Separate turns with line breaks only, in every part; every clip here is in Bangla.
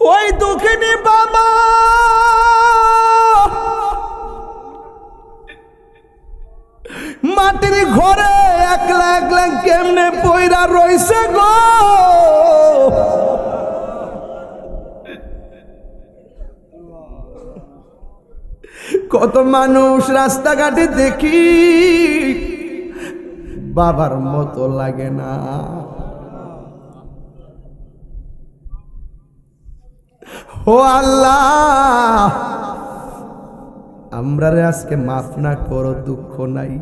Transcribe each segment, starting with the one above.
ওই দুঃখিনী বাবা। মাটির ঘরে একলা একলা কেমনে পয়রা রইছে গো? কত মানুষ রাস্তাঘাটে দেখি, বাবার মতো লাগে না। ও আল্লাহ আমরা আজকে মাফ না করো, দুঃখ নাই।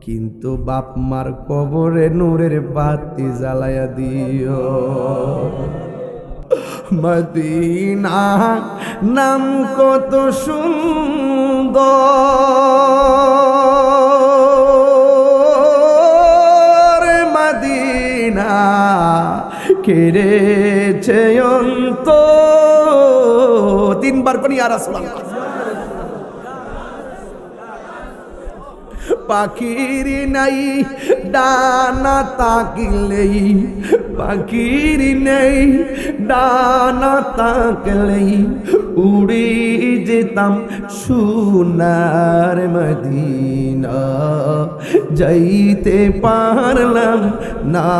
কিন্তু বাপ মার কবরে নূরের বাতি জ্বালায়া দিও। মদিনা নাম কত সুন্দর। মদিনা, কেড়েছে অন্ত তিনবার কোনি আর আসলাম পাখির নাই, ডানা তাকিলেই, পাখির নেই, ডানা তাকলেই উড়ে যেতাম সোনার মদিনা। যাইতে পারলাম না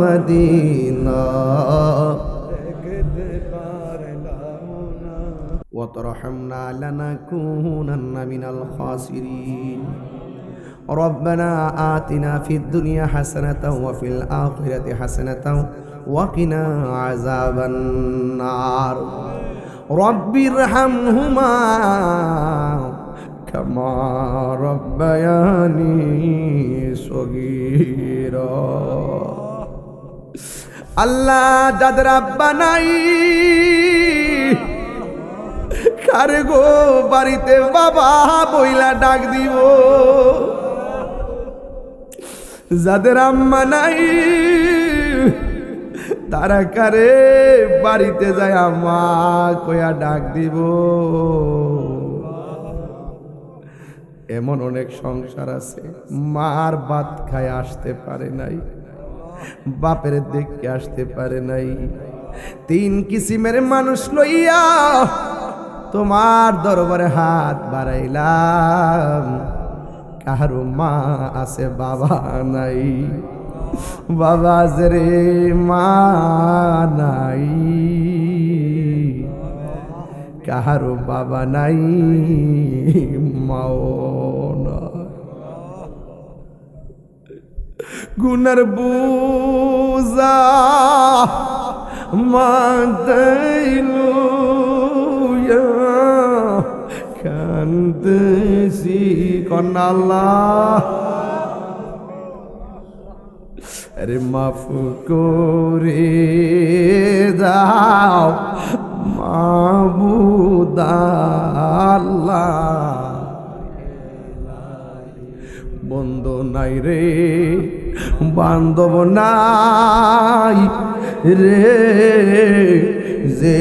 মদিনা। وترحمنا لنكونن من الخاسرين ربنا آتنا في الدنيا حسنة وفي الآخرة حسنة وقنا عذاب النار رب ارحمهما كما ربياني صغيرا আল্লাহ যাদের আব্বা নাই কারে গো, বাড়িতে বাবা বইলা ডাক দিব। যাদের আম্মা নাই, তারা কারে বাড়িতে যায় আম্মা কয়া ডাক দিব। এমন অনেক সংসার আছে, মার ভাত খায় আসতে পারে নাই, বাপের দেখতে আসতে পারে নাই। তিন কিসিমের মানুষ লইয়া তোমার দরবারে হাত বাড়াইলাম। কাহারো মা আছে, বাবা নাই। বাবা রে, মা নাই। কাহারো বাবা নাই, মাও গুনার বুজা কান্দসি কনাল্লাহ আরে মাফ করে দাও মাবুদাল্লাহ বন্ধ নাই রে বান্ধব নাই রে যে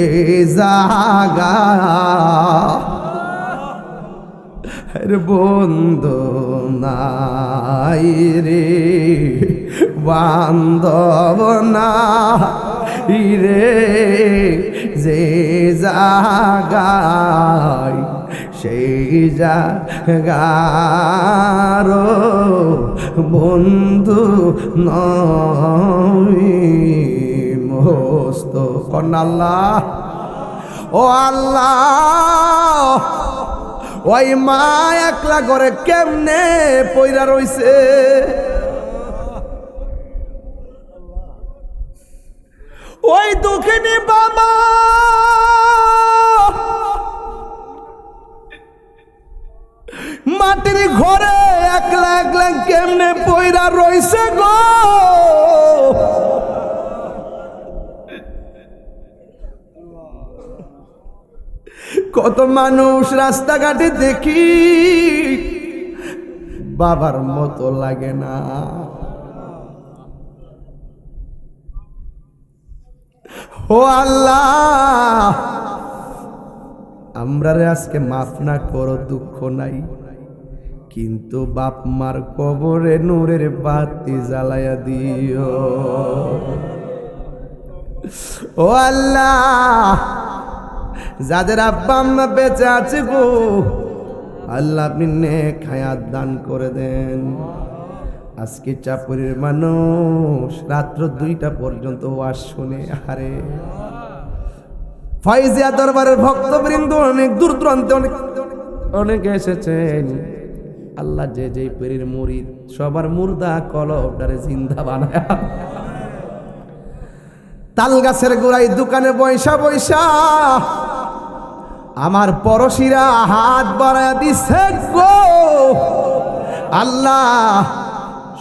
জাগা রে বন্ধ নাই রে, বান্ধব নাই রে, যে জাগায় সেই জাগার বন্ধু নয় মস্ত কন্যাল্লাহ ও আল্লাহ ওই মা একলা করে কেমনে পইরা রইছে? ওই দুঃখিনী বাবা! মাটির ঘরে একলা একলা কেমনে পইরা রইছে গো? কত মানুষ রাস্তাঘাটে দেখি, বাবার মতো লাগে না। ও আল্লাহ, আমরা আজকে মাফ না করো, দুঃখ নাই। কিন্তু বাপ মার কবরে নূরের বাতি জ্বালায়া দিও। ও আল্লাহ যাদের আব্বা আম্মা বেঁচে আছে গো, আল্লাহ আপনি নেক হায়াত দান করে দেন। আজকে চাপুরের মানুষ রাত্র দুইটা পর্যন্ত ওয়াজ শুনে আরে ফাইজিয়া দরবারের ভক্তবৃন্দ অনেক দূর দূরান্তে অনেক, অনেকে এসেছেন। আল্লাহ যে যে পীরের মুরিদ সবার মুর্দা কলবটারে জিন্দা বানায়। তাল গাছের গোড়ায় দোকানে বৈশা বৈশা আমার পরশিরা হাত বাড়ায় দিছে গো। আল্লাহ,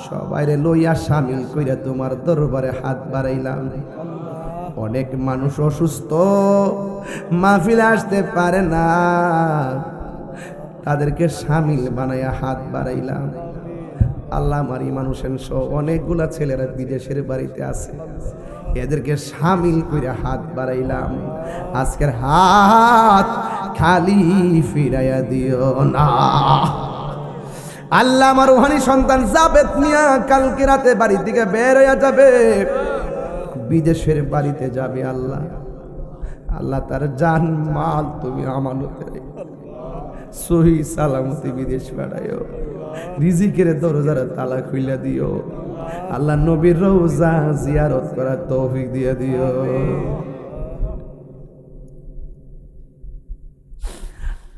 সবাইরে লইয়া সামিল কইরা তোমার দরবারে হাত বাড়াইলাম। অনেক মানুষ অসুস্থ, মাহফিলে আসতে পারে না। তাদেরকে সামিল বানাইয়া হাত বাড়াইলাম। আল্লাহ এই মানুষের সহ অনেকগুলা ছেলেরা বিদেশের বাড়িতে আছে। এদেরকে সামিল করে হাত বাড়াইলাম। আজকের হাত খালি ফিরাইয়া দিও না। আল্লাহ আমার ওহানি সন্তান যাবে কালকে রাতে বাড়ি থেকে বের হইয়া যাবে। বিদেশের বাড়িতে যাবে আল্লাহ। আল্লাহ তার জান মাল তুমি আমানতে। সহি সালামতি বিদেশ পাঠাইও। রিজিকের দরজার তালা খুইলা দিও। আল্লাহ নবীর রোজা জিয়ারত করার তৌফিক দিয়ে দিও।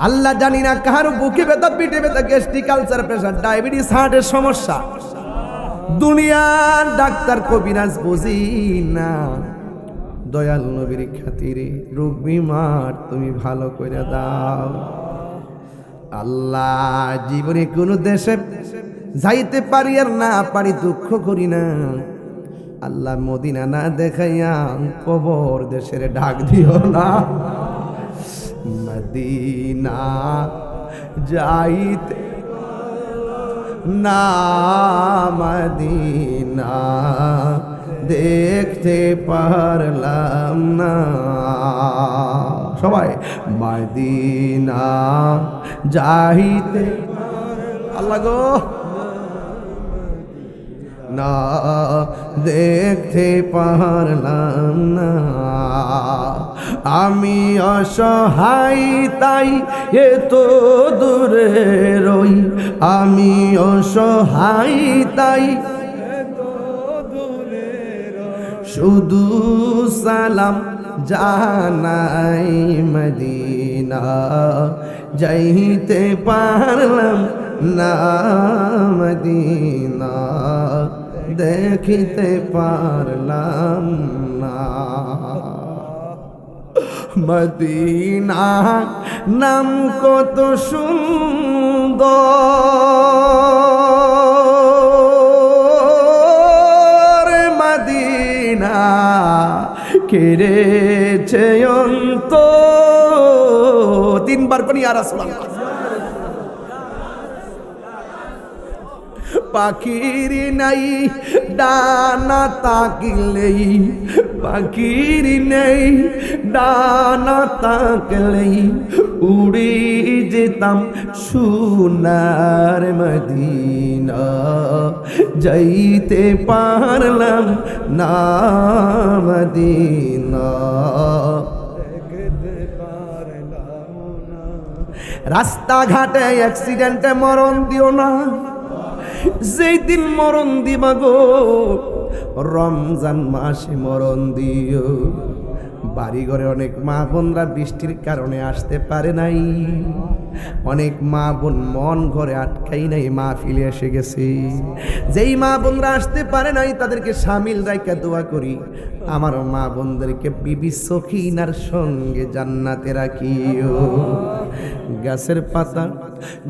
আল্লাহ জানি না কার বুকে ব্যথা পিঠে ব্যথা, গ্যাস্ট্রিক কালচার প্রেশার, ডায়াবেটিস, হার্টের সমস্যা। দুনিয়ার ডাক্তার কবিরাজ বুঝি না। দয়াল নবীর খাতিরে রোগ বিমার তুমি ভালো করে দাও। আল্লাহ জীবনে কোনো দেশে যাইতে পারি আর না পারি দুঃখ করি না। আল্লাহ মদিনা না দেখাইয়া কবর দেশের ডাক দিও না। মদিনা যাইতে না, মদিনা দেখতে পারলাম না। সবাই, মদিনা যাইতে আল্লাহ গো। না দেখতে পারলাম না। আমি অসহায়, তাই এত দূরে রই। আমি অসহায়, তাই শুধু সালাম জানাই মদিনা। যাইতে পারলাম না মদিনা। দেখিতে পারলাম না। মদিনা নাম কত সুন্দর। মদিনা কেড়েছে অন্ত তিনবার কোনি আর আসলাম পাখির নাই ডানা তাকিলেই পাখির নেই ডানা তাকলেই উড়ে যেতাম সোনার মদিনা। যাইতে পারলাম না মদিনা। রাস্তাঘাটে অ্যাক্সিডেন্টে মরণ দিও না। যেই দিন মরণ দিবা গো, রমজান মাসে মরণ দিও। বাড়িঘরে অনেক মা বোনরা বৃষ্টির কারণে আসতে পারে নাই। অনেক মা বোন মন ঘরে আটকাই নাই, মা ফিলে এসে গেছে। যেই মা বোনরা আসতে পারে নাই, তাদেরকে সামিল রাইকা দোয়া করি। আমার মা বোনদেরকে বিবি সখিনার সঙ্গে জান্নাতে রাখিও। গাছের পাতা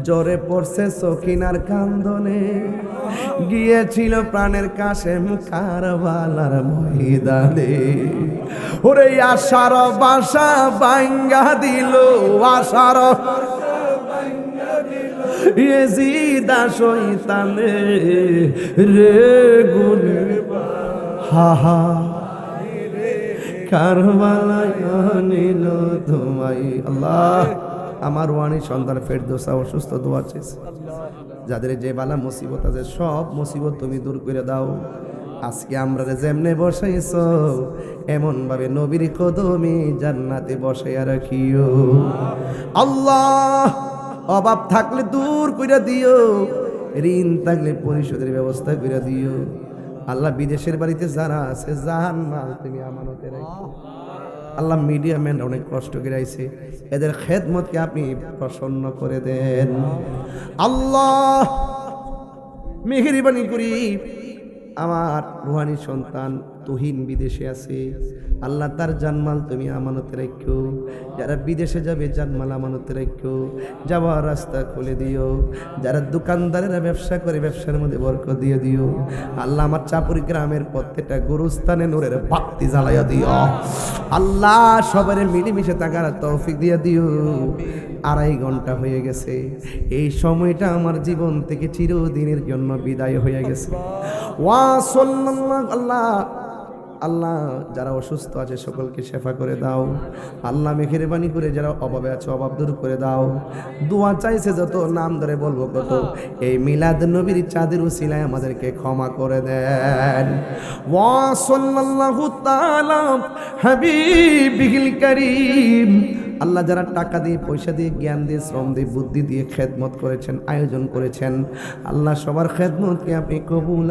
জ্বরে পড়ছে সখিনার কান্দনে। গিয়েছিল প্রাণের কাছে কারবালার ময়দানে। ওরে আশার বাসা বাঙ্গা দিল, আশার ইয়েজিদা শৈতানে রে গুণ হা নিল আল্লাহ, আমার ওয়ানি সন্তান ফেরদোসা অসুস্থ দোয়া চেয়েছে। যাদের যে বালা মুসিবত আছে, সব মুসিবত তুমি দূর করে দাও। আজকে আমরা যেমনে বসাইছ এমন ভাবে নবীর কদমে জান্নাতে বসাইয়া রাখিও। আল্লাহ অভাব থাকলে দূর কইরা দিও, ঋণ থাকলে পরিশোধের ব্যবস্থা করে দিও। আল্লাহ বিদেশের বাড়িতে যারা আছে, জাহান মাল তুমি আমানতে রাখো আল্লাহ মিডিয়া ম্যান অনেক কষ্ট করে আইছে। এদের খেদমতকে আপনি প্রসন্ন করে দেন। আল্লাহ মেহেরবানি করি। আমার রুহানি সন্তান তুহিন বিদেশে আছে। আল্লাহ তার জানমাল তুমি আমানতে রাখো। যারা বিদেশে যাবে জানমাল আমানতে রাখো। যাওয়ার রাস্তা খুলে দিও। যারা দোকানদারেরা ব্যবসা করে ব্যবসার মধ্যে বরকত দিয়ে দিও। আল্লাহ আমার চাপুর গ্রামের প্রত্যেকটা গুরুস্থানে নূরের বাতি জ্বালাইয়া দিও। আল্লাহ সবার মিলেমিশে থাকার তৌফিক দিয়ে দিও। আড়াই ঘণ্টা হয়ে গেছে। এই সময়টা আমার জীবন থেকে চিরদিনের জন্য বিদায় হয়ে গেছে। ওয়া আল্লাহ আল্লাহ, যারা অসুস্থ আছে সকলকে সেফা করে দাও। আল্লাহ মেঘের বাণী করে যারা অভাবে আছে অভাব দূর করে দাও। দোয়া চাইছে যত, নাম ধরে বলব কত। এই মিলাদ নবীর চাঁদের উসিলায় আমাদেরকে ক্ষমা করে দেন। ওয়া সাল্লাল্লাহু তাআলা হাবিবিল কারীম। আল্লাহ যারা টাকা দিয়ে, পয়সা দিয়ে, জ্ঞান দিয়ে, শ্রম দিয়ে, বুদ্ধি দিয়ে খেদমত করেছেন, আয়োজন করেছেন, আল্লাহ সবার খেদমতকে আপনি কবুল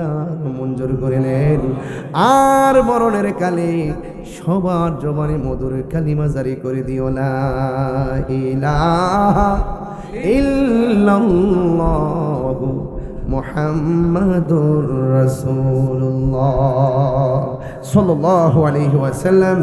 মঞ্জুর করে নেন। আর মরণের কালে সবার জবানে মধুর কালিমা জারি করে দিও না। ইলাহা ইল্লাল্লাহু মুহাম্মাদুর সাল্লাল্লাহু আলাইহি ওয়াসাল্লাম।